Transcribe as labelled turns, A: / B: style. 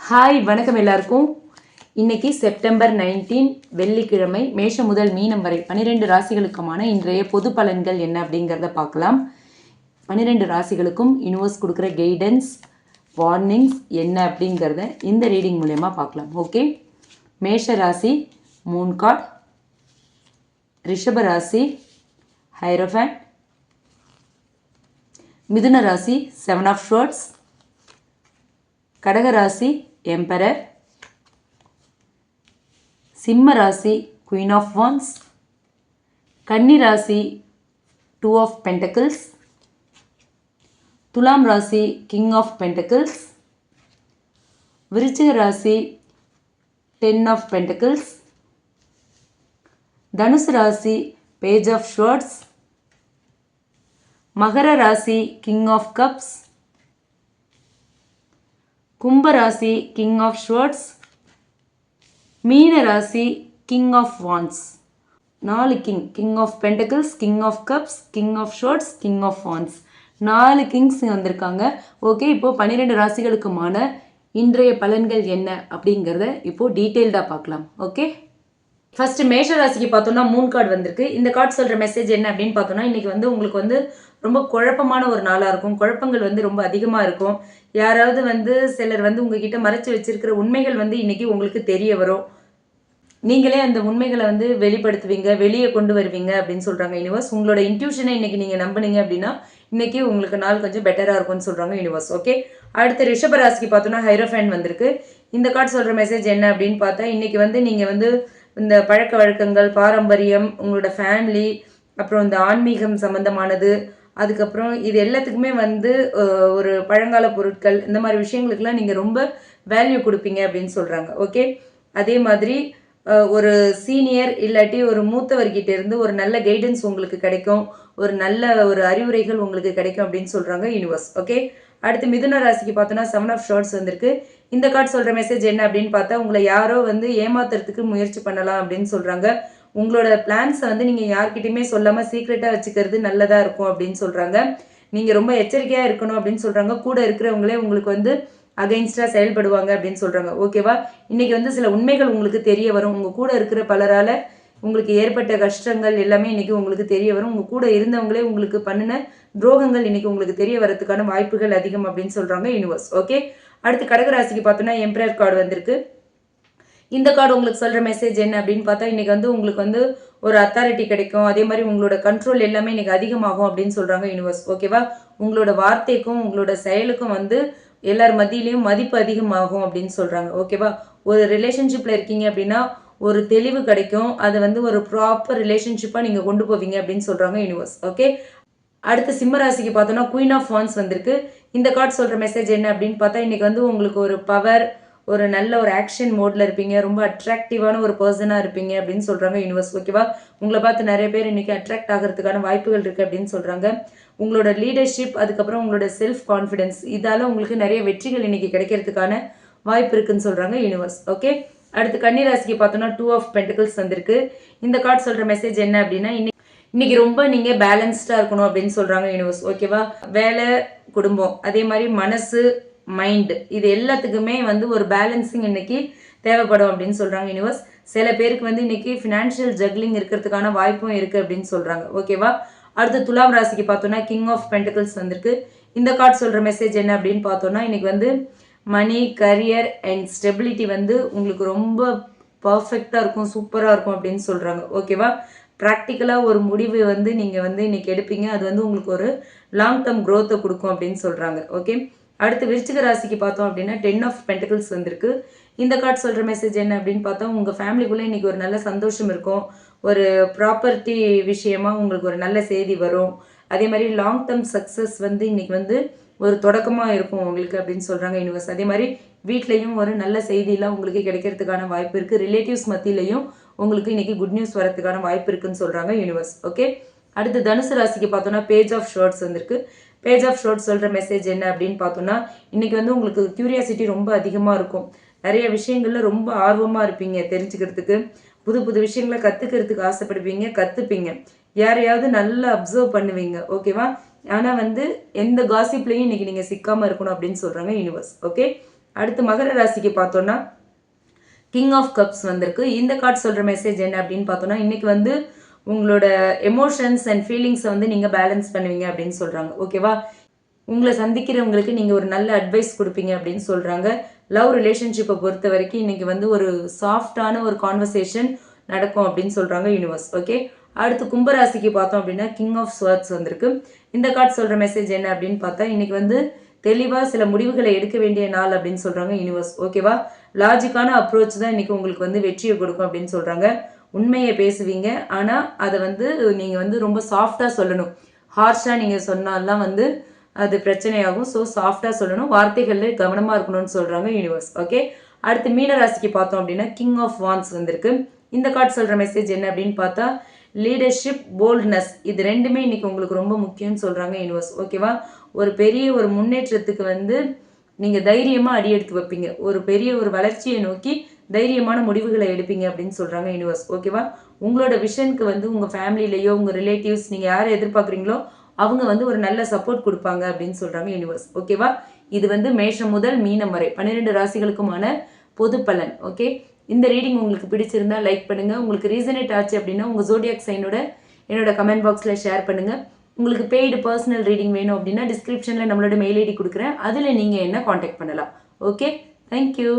A: Hi வணக்கம் எல்லாருக்கும். இன்னைக்கு செப்டம்பர் நைன்டீன் வெள்ளிக்கிழமை மேஷம் முதல் மீனம் வரை பன்னிரெண்டு ராசிகளுக்குமான இன்றைய பொது பலன்கள் என்ன அப்படிங்கிறத பார்க்கலாம். பன்னிரெண்டு ராசிகளுக்கும் யூனிவர்ஸ் கொடுக்குற கைடன்ஸ் வார்னிங்ஸ் என்ன அப்படிங்கிறத இந்த ரீடிங் மூலயமா பார்க்கலாம். ஓகே மேஷ ராசி மூன் கார்ட் ரிஷப ராசி ஹைரோஃபேன் மிதுன ராசி செவன் ஆஃப் ஷோர்ட்ஸ் கடகராசி எம்பரர். சிம்ம ராசி குயின் ஆஃப் வான்ஸ் கன்னி ராசி டூ ஆஃப் பென்டக்கிள்ஸ் துலாம் ராசி கிங் ஆஃப் பென்டக்கிள்ஸ் விருச்சிக ராசி டென் ஆஃப் பென்டக்கிள்ஸ் தனுசு ராசி பேஜ் ஆஃப் ஷோர்ட்ஸ் மகர ராசி கிங் ஆஃப் கப்ஸ் கும்பராசி கிங் ஆஃப் ஷோர்ட்ஸ் மீன ராசி கிங் ஆஃப் வான்ஸ் நாலு king king of pentacles king of cups king of swords king of wands நாலு கிங்ஸ் வந்திருக்காங்க. ஓகே இப்போது பன்னிரெண்டு ராசிகளுக்குமான இன்றைய பலன்கள் என்ன அப்படிங்கிறத இப்போது டீட்டெயில்டாக பார்க்கலாம். ஓகே ஃபர்ஸ்ட் மேஷ ராசிக்கு பார்த்தோம்னா மூணு கார்டு வந்திருக்கு. இந்த கார்டு சொல்கிற மெசேஜ் என்ன அப்படின்னு பார்த்தோம்னா இன்னைக்கு வந்து உங்களுக்கு வந்து ரொம்ப குழப்பமான ஒரு நாளாக இருக்கும். குழப்பங்கள் வந்து ரொம்ப அதிகமாக இருக்கும். யாராவது வந்து சிலர் வந்து உங்ககிட்ட மறைச்சு வச்சிருக்கிற உண்மைகள் வந்து இன்னைக்கு உங்களுக்கு தெரிய வரும். நீங்களே அந்த உண்மைகளை வந்து வெளிப்படுத்துவீங்க வெளியே கொண்டு வருவீங்க அப்படின்னு சொல்கிறாங்க யூனிவர்ஸ் உங்களோட இன்ட்யூஷனை இன்னைக்கு நீங்கள் நம்புனீங்க அப்படின்னா இன்னைக்கு உங்களுக்கு நாள் கொஞ்சம் பெட்டராக இருக்கும்னு சொல்கிறாங்க யூனிவர்ஸ் ஓகே அடுத்து ரிஷபராசிக்கு ராசிக்கு ஹைரோஃபேன் வந்திருக்கு. இந்த கார்டு சொல்கிற மெசேஜ் என்ன அப்படின்னு பார்த்தா இன்னைக்கு வந்து நீங்கள் வந்து இந்த பழக்க வழக்கங்கள் பாரம்பரியம் உங்களோட ஃபேமிலி அப்புறம் இந்த ஆன்மீகம் சம்மந்தமானது அதுக்கப்புறம் இது எல்லாத்துக்குமே வந்து ஒரு பழங்கால பொருட்கள் இந்த மாதிரி விஷயங்களுக்கெல்லாம் நீங்கள் ரொம்ப வேல்யூ கொடுப்பீங்க அப்படின்னு சொல்கிறாங்க ஓகே அதே மாதிரி ஒரு சீனியர் இல்லாட்டி ஒரு மூத்தவர்கிட்ட இருந்து ஒரு நல்ல கைடன்ஸ் உங்களுக்கு கிடைக்கும் ஒரு நல்ல ஒரு அறிவுரைகள் உங்களுக்கு கிடைக்கும் அப்படின்னு சொல்கிறாங்க யூனிவர்ஸ் ஓகே அடுத்து மிதுன ராசிக்கு பார்த்தோன்னா செவன் ஆஃப் ஷார்ட்ஸ் வந்திருக்கு. இந்த கார்டு சொல்கிற மெசேஜ் என்ன அப்படின்னு பார்த்தா உங்களை யாரோ வந்து ஏமாத்துறதுக்கு முயற்சி பண்ணலாம் அப்படின்னு சொல்கிறாங்க உங்களோட பிளான்ஸை வந்து நீங்கள் யார்கிட்டையுமே சொல்லாமல் சீக்ரெட்டாக வச்சுக்கிறது நல்லதாக இருக்கும் அப்படின்னு சொல்கிறாங்க நீங்கள் ரொம்ப எச்சரிக்கையாக இருக்கணும் அப்படின்னு சொல்கிறாங்க கூட இருக்கிறவங்களே உங்களுக்கு வந்து அகைன்ஸ்டாக செயல்படுவாங்க அப்படின்னு சொல்கிறாங்க ஓகேவா இன்றைக்கி வந்து சில உண்மைகள் உங்களுக்கு தெரிய வரும். உங்கள் கூட இருக்கிற பலரால் உங்களுக்கு ஏற்பட்ட கஷ்டங்கள் எல்லாமே இன்னைக்கு உங்களுக்கு தெரிய வரும். உங்கள் கூட இருந்தவங்களே உங்களுக்கு பண்ணின துரோகங்கள் இன்னைக்கு உங்களுக்கு தெரிய வரதுக்கான வாய்ப்புகள் அதிகம் அப்படின்னு சொல்கிறாங்க யூனிவர்ஸ் ஓகே அடுத்து கடகராசிக்கு பார்த்தோன்னா எம்ப்ரயர் கார்டு வந்திருக்கு. இந்த கார்டு உங்களுக்கு சொல்கிற மெசேஜ் என்ன அப்படின்னு பார்த்தா இன்னைக்கு வந்து உங்களுக்கு வந்து ஒரு அத்தாரிட்டி கிடைக்கும். அதே மாதிரி உங்களோட கண்ட்ரோல் எல்லாமே இன்னைக்கு அதிகமாகும் அப்படின்னு சொல்கிறாங்க யூனிவர்ஸ் ஓகேவா உங்களோட வார்த்தைக்கும் உங்களோட செயலுக்கும் வந்து எல்லார் மத்தியிலையும் மதிப்பு அதிகமாகும் அப்படின்னு சொல்கிறாங்க ஓகேவா ஒரு ரிலேஷன்ஷிப்பில் இருக்கீங்க அப்படின்னா ஒரு தெளிவு கிடைக்கும். அதை வந்து ஒரு ப்ராப்பர் ரிலேஷன்ஷிப்பாக நீங்கள் கொண்டு போவீங்க அப்படின்னு சொல்கிறாங்க யூனிவர்ஸ் ஓகே அடுத்து சிம்ம ராசிக்கு பார்த்தோன்னா குயின் ஆஃப் ஃபான்ஸ் வந்திருக்கு. இந்த கார்டு சொல்கிற மெசேஜ் என்ன அப்படின்னு பார்த்தா இன்றைக்கி வந்து உங்களுக்கு ஒரு பவர் ஒரு நல்ல ஒரு ஆக்ஷன் மோடில் இருப்பீங்க. ரொம்ப அட்ராக்டிவான ஒரு பர்சனாக இருப்பீங்க அப்படின்னு சொல்கிறாங்க யூனிவர்ஸ் ஓகேவா உங்களை பார்த்து நிறைய பேர் இன்னைக்கு அட்ராக்ட் ஆகிறதுக்கான வாய்ப்புகள் இருக்குது அப்படின்னு சொல்கிறாங்க உங்களோட லீடர்ஷிப் அதுக்கப்புறம் உங்களோட செல்ஃப் கான்ஃபிடென்ஸ் இதால் உங்களுக்கு நிறைய வெற்றிகள் இன்றைக்கி கிடைக்கிறதுக்கான வாய்ப்பு இருக்குன்னு சொல்கிறாங்க யூனிவர்ஸ் ஓகே அடுத்து கன்னிராசிக்கு பார்த்தோன்னா டூ ஆஃப் பென்டிகல்ஸ் வந்திருக்கு. இந்த கார்டு சொல்கிற மெசேஜ் என்ன அப்படின்னா இன்னைக்கு இன்னைக்கு ரொம்ப நீங்கள் பேலன்ஸ்டாக இருக்கணும் அப்படின்னு சொல்கிறாங்க யூனிவர்ஸ் ஓகேவா வேலை குடும்பம். அதே மாதிரி மனசு மைண்டு இது எல்லாத்துக்குமே வந்து ஒரு பேலன்சிங் இன்னைக்கு தேவைப்படும் அப்படின்னு சொல்கிறாங்க யூனிவர்ஸ் சில பேருக்கு வந்து இன்னைக்கு ஃபினான்ஷியல் ஜக்லிங் இருக்கிறதுக்கான வாய்ப்பும் இருக்குது அப்படின்னு சொல்கிறாங்க ஓகேவா அடுத்து துலாம் ராசிக்கு பார்த்தோன்னா கிங் ஆஃப் பென்டிகல்ஸ் வந்திருக்கு. இந்த கார்டு சொல்கிற மெசேஜ் என்ன அப்படின்னு பார்த்தோன்னா இன்னைக்கு வந்து மணி கரியர் அண்ட் ஸ்டெபிலிட்டி வந்து உங்களுக்கு ரொம்ப பர்ஃபெக்டாக இருக்கும் சூப்பராக இருக்கும் அப்படின்னு சொல்கிறாங்க ஓகேவா ப்ராக்டிக்கலாக ஒரு முடிவு வந்து நீங்கள் வந்து இன்றைக்கி எடுப்பீங்க. அது வந்து உங்களுக்கு ஒரு லாங் டேர்ம் க்ரோத்தை கொடுக்கும் அப்படின்னு சொல்கிறாங்க ஓகே அடுத்து விருச்சிக ராசிக்கு பார்த்தோம் அப்படின்னா டென் ஆஃப் பென்டிகல்ஸ் வந்திருக்கு. இந்த கார்டு சொல்கிற மெசேஜ் என்ன அப்படின்னு பார்த்தா உங்கள் ஃபேமிலிக்குள்ளே இன்றைக்கி ஒரு நல்ல சந்தோஷம் இருக்கும். ஒரு ப்ராப்பர்ட்டி விஷயமா உங்களுக்கு ஒரு நல்ல செய்தி வரும். அதே மாதிரி லாங் டேர்ம் சக்ஸஸ் வந்து இன்றைக்கி வந்து ஒரு தொடக்கமாக இருக்கும் உங்களுக்கு அப்படின்னு சொல்கிறாங்க யூனிவர்ஸ் அதே மாதிரி வீட்லேயும் ஒரு நல்ல செய்தியெல்லாம் உங்களுக்கு கிடைக்கிறதுக்கான வாய்ப்பு இருக்குது ரிலேட்டிவ்ஸ் மத்தியிலையும் உங்களுக்கு இன்றைக்கி குட் நியூஸ் வரதுக்கான வாய்ப்பு இருக்குன்னு சொல்கிறாங்க யூனிவர்ஸ் ஓகே அடுத்து தனுசு ராசிக்கு பார்த்தோன்னா பேஜ் ஆஃப் ஷர்ட்ஸ் வந்திருக்கு. பேஜ் ஆஃப் ஷார்ட்ஸ் சொல்கிற மெசேஜ் என்ன அப்படின்னு பார்த்தோன்னா இன்றைக்கி வந்து உங்களுக்கு க்யூரியாசிட்டி ரொம்ப அதிகமாக இருக்கும். நிறைய விஷயங்களில் ரொம்ப ஆர்வமாக இருப்பீங்க தெரிஞ்சுக்கிறதுக்கு. புது புது விஷயங்களை கற்றுக்கிறதுக்கு ஆசைப்படுவீங்க கற்றுப்பீங்க யாரையாவது நல்லா அப்சர்வ் பண்ணுவீங்க ஓகேவா ஆனால் வந்து எந்த காசிப்லையும் இன்னைக்கு நீங்கள் சிக்காமல் இருக்கணும் அப்படின்னு சொல்கிறாங்க யூனிவர்ஸ் ஓகே அடுத்து மகர ராசிக்கு பார்த்தோன்னா கிங் ஆஃப் கப்ஸ் வந்திருக்கு. இந்த கார்டு சொல்கிற மெசேஜ் என்ன அப்படின்னு பார்த்தோன்னா இன்னைக்கு வந்து உங்களோட எமோஷன்ஸ் அண்ட் ஃபீலிங்ஸை வந்து நீங்கள் பேலன்ஸ் பண்ணுவீங்க அப்படின்னு சொல்கிறாங்க ஓகேவா உங்களை சந்திக்கிறவங்களுக்கு நீங்கள் ஒரு நல்ல அட்வைஸ் கொடுப்பீங்க அப்படின்னு சொல்கிறாங்க லவ் ரிலேஷன்ஷிப்பை பொறுத்த வரைக்கும் இன்னைக்கு வந்து ஒரு சாஃப்டான ஒரு கான்வர்சேஷன் நடக்கும் அப்படின்னு சொல்கிறாங்க யூனிவர்ஸ் ஓகே அடுத்து கும்பராசிக்கு பார்த்தோம் அப்படின்னா கிங் ஆஃப் ஸ்வர்ட்ஸ் வந்திருக்கு. இந்த கார்டு சொல்கிற மெசேஜ் என்ன அப்படின்னு பார்த்தா இன்றைக்கி வந்து தெளிவாக சில முடிவுகளை எடுக்க வேண்டிய நாள் அப்படின்னு சொல்கிறாங்க யூனிவர்ஸ் ஓகேவா லாஜிக்கான அப்ரோச் தான் இன்றைக்கி உங்களுக்கு வந்து வெற்றியை கொடுக்கும் அப்படின்னு சொல்கிறாங்க உண்மையை பேசுவீங்க. ஆனால் அதை வந்து நீங்கள் வந்து ரொம்ப சாஃப்டாக சொல்லணும். ஹார்ஷாக நீங்கள் சொன்னாலாம் வந்து அது பிரச்சனையாகும். ஸோ சாஃப்டாக சொல்லணும். வார்த்தைகளில் கவனமாக இருக்கணும்னு சொல்கிறாங்க யூனிவர்ஸ் ஓகே அடுத்து மீனராசிக்கு பார்த்தோம் அப்படின்னா கிங் ஆஃப் வான்ஸ் வந்திருக்கு. இந்த கார்டு சொல்கிற மெசேஜ் என்ன அப்படின்னு பார்த்தா லீடர்ஷிப் போல்ட்னஸ் இது ரெண்டுமே இன்றைக்கி உங்களுக்கு ரொம்ப முக்கியம்னு சொல்கிறாங்க யூனிவர்ஸ் ஓகேவா ஒரு பெரிய ஒரு முன்னேற்றத்துக்கு வந்து நீங்கள் தைரியமாக அடி எடுத்து வைப்பீங்க. ஒரு பெரிய ஒரு வளர்ச்சியை நோக்கி தைரியமான முடிவுகளை எடுப்பீங்க அப்படின்னு சொல்கிறாங்க யூனிவர்ஸ் ஓகேவா உங்களோட விஷனுக்கு வந்து உங்கள் ஃபேமிலிலேயோ உங்கள் ரிலேட்டிவ்ஸ் நீங்கள் யாரை எதிர்பார்க்குறீங்களோ அவங்க வந்து ஒரு நல்ல சப்போர்ட் கொடுப்பாங்க அப்படின்னு சொல்கிறாங்க யூனிவர்ஸ் ஓகேவா இது வந்து மேஷம் முதல் மீனம் வரை பன்னிரெண்டு ராசிகளுக்குமான பொது பலன் ஓகே இந்த ரீடிங் உங்களுக்கு பிடிச்சிருந்தா லைக் பண்ணுங்கள் உங்களுக்கு ரீசனேட் ஆச்சு அப்படின்னா உங்கள் ஜோடியாக் சைனோட என்னோட கமெண்ட் பாக்ஸில் ஷேர் பண்ணுங்கள் உங்களுக்கு பெய்டு பர்சனல் ரீடிங் வேணும் அப்படின்னா டிஸ்கிரிப்ஷனில் நம்மளோட மெயில் ஐடி கொடுக்குறேன். அதில் நீங்கள் என்ன காண்டாக்ட் பண்ணலாம். Okay thank you